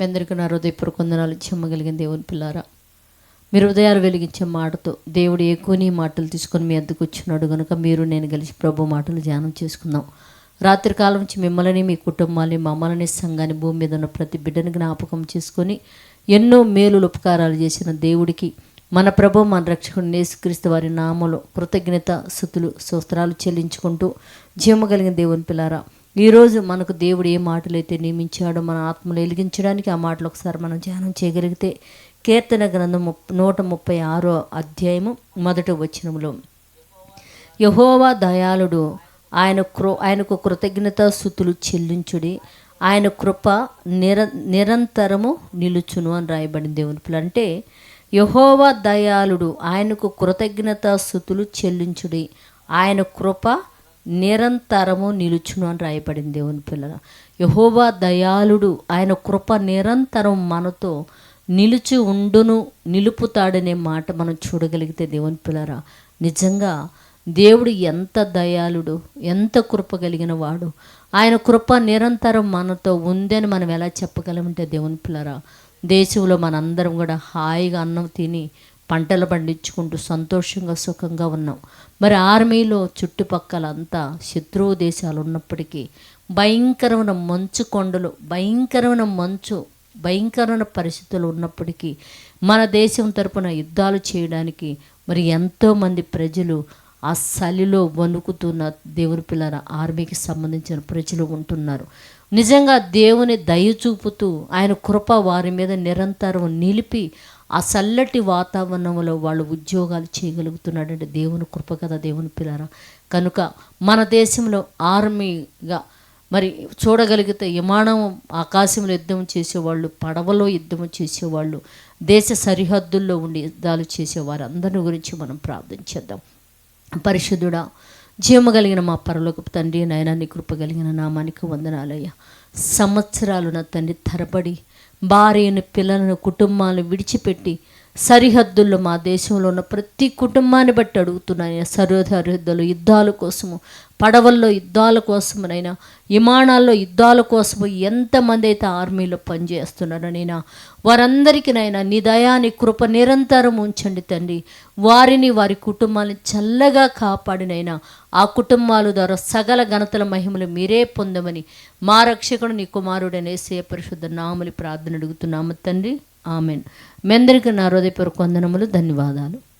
మీ అందరికీ నా హృదయపూర్వక వందనాలు చెమ్మగలిగిన దేవుని పిల్లారా. మీరు ఉదయాలు వెలిగించే మాటతో దేవుడు ఎక్కువని మాటలు తీసుకొని మీ అద్దకు వచ్చినాడు కనుక మీరు నేను కలిసి ప్రభు మాటలు ధ్యానం చేసుకుందాం. రాత్రి కాలం నుంచి మిమ్మల్ని మీ కుటుంబాన్ని మమ్మల్ని సంఘాన్ని భూమి మీద ఉన్న ప్రతి బిడ్డని జ్ఞాపకం చేసుకొని ఎన్నో మేలులు ఉపకారాలు చేసిన దేవుడికి మన ప్రభు మన రక్షకుడు నేసుక్రీస్తు వారి నామలో కృతజ్ఞత స్థుతులు స్తోత్రాలు చెల్లించుకుంటూ జీవము కలిగిన దేవుని పిల్లారా ఈరోజు మనకు దేవుడు ఏ మాటలు అయితే నియమించాడో మన ఆత్మలు వెలిగించడానికి ఆ మాటలు ఒకసారి మనం ధ్యానం చేయగలిగితే కీర్తన గ్రంథం ముప్ నూట ముప్పై ఆరో అధ్యాయము మొదటి వచనంలో యహోవా దయాళుడు ఆయన కృ ఆయనకు కృతజ్ఞత స్థుతులు చెల్లించుడి ఆయన కృప నిర నిరంతరము నిలుచును అని రాయబడింది దేవునిపులు అంటే యహోవా దయాళుడు ఆయనకు కృతజ్ఞత స్థుతులు చెల్లించుడి ఆయన కృప నిరంతరము నిలుచును అని రాయబడింది దేవుని పిల్లల. యహోవా దయాళుడు ఆయన కృప నిరంతరం మనతో నిలిచి ఉండును నిలుపుతాడనే మాట మనం చూడగలిగితే దేవుని పిల్లరా నిజంగా దేవుడు ఎంత దయాళుడు ఎంత కృప కలిగిన వాడు. ఆయన కృప నిరంతరం మనతో ఉందని మనం ఎలా చెప్పగలమంటే దేవుని పిల్లరా దేశంలో మనందరం కూడా హాయిగా అన్నం తిని పంటలు పండించుకుంటూ సంతోషంగా సుఖంగా ఉన్నాం. మరి ఆర్మీలో చుట్టుపక్కల అంతా శత్రువు దేశాలు ఉన్నప్పటికీ భయంకరమైన మంచు కొండలు భయంకరమైన మంచు భయంకరమైన పరిస్థితులు ఉన్నప్పటికీ మన దేశం తరపున యుద్ధాలు చేయడానికి మరి ఎంతోమంది ప్రజలు ఆ చలిలో వణుకుతున్న దేవుని పిల్లల ఆర్మీకి సంబంధించిన ప్రజలు ఉంటున్నారు. నిజంగా దేవుని దయ చూపుతూ ఆయన కృప వారి మీద నిరంతరం నిలిపి ఆ చల్లటి వాతావరణంలో వాళ్ళు ఉద్యోగాలు చేయగలుగుతున్నాడంటే దేవుని కృప కదా దేవుని పిల్లరా కనుక మన దేశంలో ఆర్మీగా మరి చూడగలిగితే విమానం ఆకాశంలో యుద్ధం చేసేవాళ్ళు పడవలో యుద్ధం చేసేవాళ్ళు దేశ సరిహద్దుల్లో ఉండి యుద్ధాలు చేసేవారు. అందరి గురించి మనం ప్రార్థించేద్దాం పరిశుద్ధుడా జీవము కలిగిన మా పరలోకపు తండ్రి నాయన నీ కృప కలిగిన నామానికి వందనాలయ్యా. సంవత్సరాలు నా తండ్రి తరబడి భార్యను పిల్లలను కుటుంబాలను విడిచిపెట్టి సరిహద్దుల్లో మా దేశంలో ఉన్న ప్రతి కుటుంబాన్ని బట్టి అడుగుతున్నాను సరిహద్దులు యుద్ధాల కోసము పడవల్లో యుద్ధాల కోసమునైనా విమానాల్లో యుద్ధాల కోసము ఎంతమంది అయితే ఆర్మీలో పనిచేస్తున్నారో నైనా? వారందరికీ నీ దయాని కృప నిరంతరం ఉంచండి తండ్రి. వారిని వారి కుటుంబాన్ని చల్లగా కాపాడినైనా ఆ కుటుంబాల ద్వారా సగల ఘనతల మహిమలు మీరే పొందమని మా రక్షకుడు నీ కుమారుడనే సే పరిశుద్ధ నామలి ప్రార్థన అడుగుతున్నాము తండ్రి. ఆమెన్. మీ అందరికీ నా హృదయపూర్వక వందనములు ధన్యవాదాలు.